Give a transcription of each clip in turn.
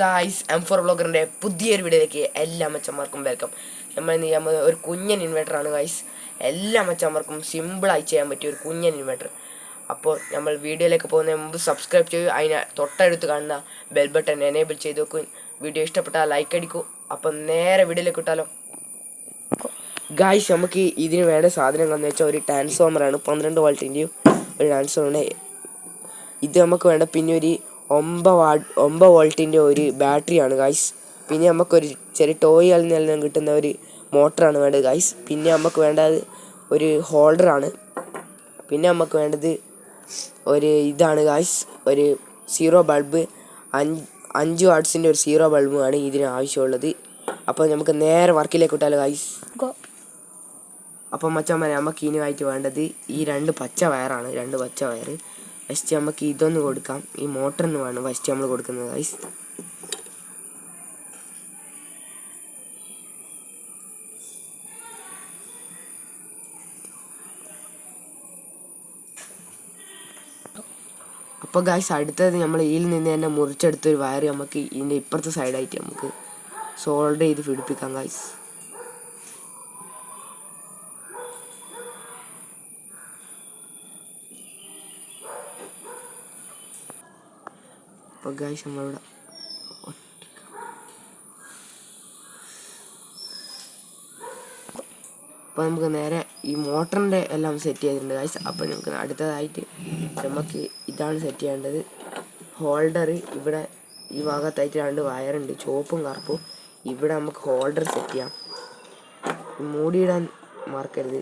Guys M four ബ്ലോഗറിന്റെ പുതിയൊരു വീഡിയോയിലേക്ക് എല്ലാ മച്ചന്മാർക്കും വെൽക്കം നമ്മൾ ഇന്ന് ചെയ്യാൻ പോകുന്നത് ഒരു കുഞ്ഞൻ ഇൻവെർട്ടറാണ് ഗായ്സ് എല്ലാ മച്ചന്മാർക്കും സിമ്പിളായി ചെയ്യാൻ പറ്റിയ ഒരു കുഞ്ഞൻ ഇൻവെർട്ടർ അപ്പോൾ നമ്മൾ വീഡിയോയിലേക്ക് പോകുന്നതിന് മുമ്പ് സബ്സ്ക്രൈബ് ചെയ്യൂ. അതിന് തൊട്ടടുത്ത് കാണുന്ന ബെൽ ബട്ടൺ എനേബിൾ ചെയ്ത് വെക്കും. വീഡിയോ ഇഷ്ടപ്പെട്ടാൽ ലൈക്ക് അടിക്കൂ. അപ്പം നേരെ വീഡിയോയിലേക്ക് ഇട്ടാലോ. ഗായ്സ് നമുക്ക് ഇതിന് വേണ്ട സാധനങ്ങൾ എന്ന് വെച്ചാൽ ഒരു ട്രാൻസ്ഫോമറാണ് പന്ത്രണ്ട് വോൾട്ടിന്റെയും ഒരു ട്രാൻസ്ഫോമറിന്റെ ഇത് നമുക്ക് വേണ്ട പിന്നെ ഒരു ഒമ്പത് വാ ഒമ്പത് വോൾട്ടിന്റെ ഒരു ബാറ്ററിയാണ് ഗായ്സ് പിന്നെ നമുക്കൊരു ചെറിയ ടോയ് നിന്നും കിട്ടുന്ന ഒരു മോട്ടറാണ് വേണ്ടത് ഗായ്സ് പിന്നെ നമുക്ക് വേണ്ടത് ഒരു ഹോൾഡറാണ് പിന്നെ നമുക്ക് വേണ്ടത് ഒരു ഇതാണ് ഗായ്സ് ഒരു സീറോ ബൾബ് അഞ്ച് അഞ്ച് വാട്ട്സിന്റെ ഒരു സീറോ ബൾബുമാണ് ഇതിന് ആവശ്യമുള്ളത്. അപ്പോൾ നമുക്ക് നേരെ വർക്കിലേക്ക് വിട്ടാലോ ഗായ്സ് അപ്പം മച്ചന്മാരെ നമുക്ക് ഇനിയായിട്ട് വേണ്ടത് ഈ രണ്ട് പച്ച വയറാണ് രണ്ട് പച്ച വയർ ഫസ്റ്റ് നമുക്ക് ഇതൊന്ന് കൊടുക്കാം. ഈ മോട്ടറിന് വേണം. ഫസ്റ്റ് നമ്മൾ കൊടുക്കുന്നത് ഗൈസ് അപ്പോൾ ഗായ്സ് അടുത്തത് നമ്മൾ ഇതിൽ നിന്ന് തന്നെ മുറിച്ചെടുത്തൊരു വയർ നമുക്ക് ഇതിന്റെ ഇപ്പുറത്തെ സൈഡായിട്ട് നമുക്ക് സോൾഡ് ചെയ്ത് പിടിപ്പിക്കാം ഗായ്സ് അപ്പോൾ ഗായ്സ് നമ്മളിവിടെ അപ്പോൾ നമുക്ക് നേരെ ഈ മോട്ടറിന്റെ എല്ലാം സെറ്റ് ചെയ്തിട്ടുണ്ട്. ഗായ്സ് അപ്പോൾ നമുക്ക് അടുത്തതായിട്ട് നമുക്ക് ഇതാണ് സെറ്റ് ചെയ്യേണ്ടത്. ഹോൾഡർ ഇവിടെ ഈ ഭാഗത്തായിട്ട് രണ്ട് വയറുണ്ട് ചുവപ്പും കറുപ്പും. ഇവിടെ നമുക്ക് ഹോൾഡർ സെറ്റ് ചെയ്യാം. മൂടിയിടാൻ മറക്കരുത്.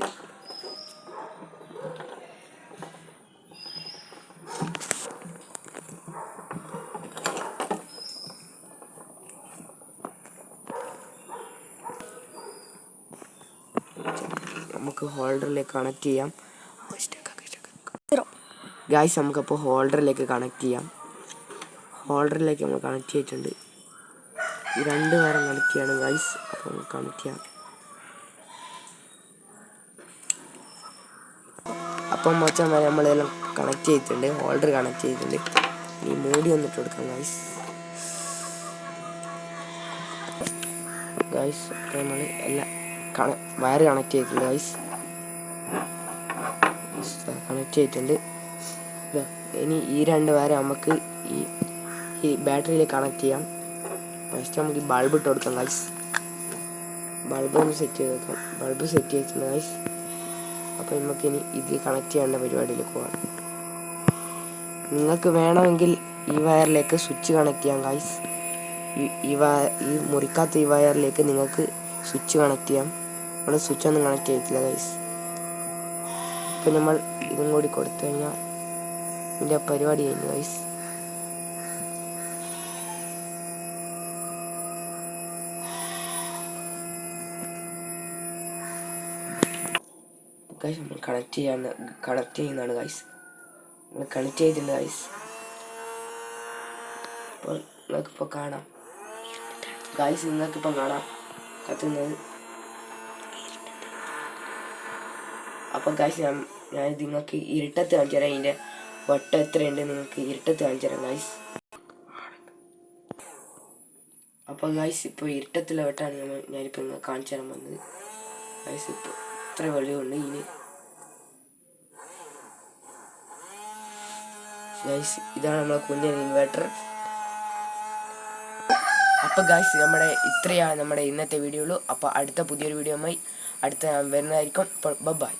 നമുക്ക് ഹോൾഡറിലേക്ക് കണക്ട് ചെയ്യാം. ഗായ്സ് നമുക്കപ്പോൾ ഹോൾഡറിലേക്ക് കണക്ട് ചെയ്യാം. ഹോൾഡറിലേക്ക് നമ്മൾ കണക്ട് ചെയ്തിട്ടുണ്ട്. ഈ രണ്ട് പേരും കണക്ട് ചെയ്യാണ് ഗൈസ് അപ്പോൾ നമുക്ക് കണക്ട് ചെയ്യാം. അപ്പം മൊച്ചം വരെ നമ്മളെല്ലാം കണക്ട് ചെയ്തിട്ടുണ്ട്. ഹോൾഡർ കണക്ട് ചെയ്തിട്ടുണ്ട്. ഈ മൂടി വന്നിട്ട് കൊടുക്കാം ഗൈസ് ഗൈസ് നമ്മൾ എല്ലാം വയർ കണക്ട് ചെയ്തിട്ടുണ്ട് ഗൈസ് കണക്ട് ചെയ്തിട്ടുണ്ട്. ഇനി ഈ രണ്ട് വയർ നമുക്ക് ഈ ഈ ബാറ്ററിയിൽ കണക്ട് ചെയ്യാം. ഫസ്റ്റ് നമുക്ക് ഈ ബൾബ് ഇട്ട് കൊടുക്കാം ഗൈസ് ബൾബ് ഒന്ന് സെറ്റ് ചെയ്ത് വെക്കാം. ബൾബ് സെറ്റ് ചെയ്തിട്ടുണ്ട് ഗൈസ് അപ്പോൾ നമുക്ക് ഇനി ഇത് കണക്ട് ചെയ്യേണ്ട പരിപാടിയിലേക്ക് പോകാം നിങ്ങൾക്ക് വേണമെങ്കിൽ ഈ വയറിലേക്ക് സ്വിച്ച് കണക്ട് ചെയ്യാം ഗൈസ് ഈ ഈ മുറിക്കാത്ത ഈ വയറിലേക്ക് നിങ്ങൾക്ക് സ്വിച്ച് കണക്ട് ചെയ്യാം. നമ്മൾ സ്വിച്ച് ഒന്നും കണക്ട് ചെയ്തിട്ടില്ല ഗൈസ് ഇപ്പം നമ്മൾ ഇതും കൂടി കൊടുത്തു കഴിഞ്ഞാൽ ഇതിന്റെ പരിപാടി കഴിഞ്ഞു ഗൈസ് ഗൈസ് നമ്മൾ കണക്ട് ചെയ്യാന്ന് കണക്ട് ചെയ്യുന്നതാണ് ഗൈസ് നമ്മൾ കണക്ട് ചെയ്തിട്ടുണ്ട് ഗൈസ് അപ്പോൾ നിങ്ങൾക്കിപ്പോൾ കാണാം. ഗൈസ് നിങ്ങൾക്കിപ്പോൾ കാണാം. കത്തുന്നത്. അപ്പം ഗൈസ് ഞാൻ ഞാൻ നിങ്ങൾക്ക് ഇരുട്ടത്ത് കാണിച്ചു തരാം. ഇതിന്റെ വട്ടം എത്രയുണ്ട് നിങ്ങൾക്ക് ഇരുട്ടത്ത് കാണിച്ചു തരാം ഗൈസ് അപ്പോൾ ഗൈസ് ഇപ്പോൾ ഇരുട്ടത്തുള്ള വട്ടാണ് ഞാൻ ഞാനിപ്പോൾ നിങ്ങൾ കാണിച്ചു തരാൻ വന്നത്. ഗൈസ് ഇപ്പോൾ ഇത്ര വെളിവുണ്ട്. ഇതിന് ഗൈസ് ഇതാണ് നമ്മളെ കുഞ്ഞൻ ഇൻവേർട്ടർ അപ്പോൾ ഗായ്സ് നമ്മുടെ ഇത്രയാണ് നമ്മുടെ ഇന്നത്തെ വീഡിയോ ഉള്ളൂ അപ്പോൾ അടുത്ത പുതിയൊരു വീഡിയോയുമായി അടുത്ത ഞാൻ വരുന്നതായിരിക്കും. അപ്പോൾ ബൈ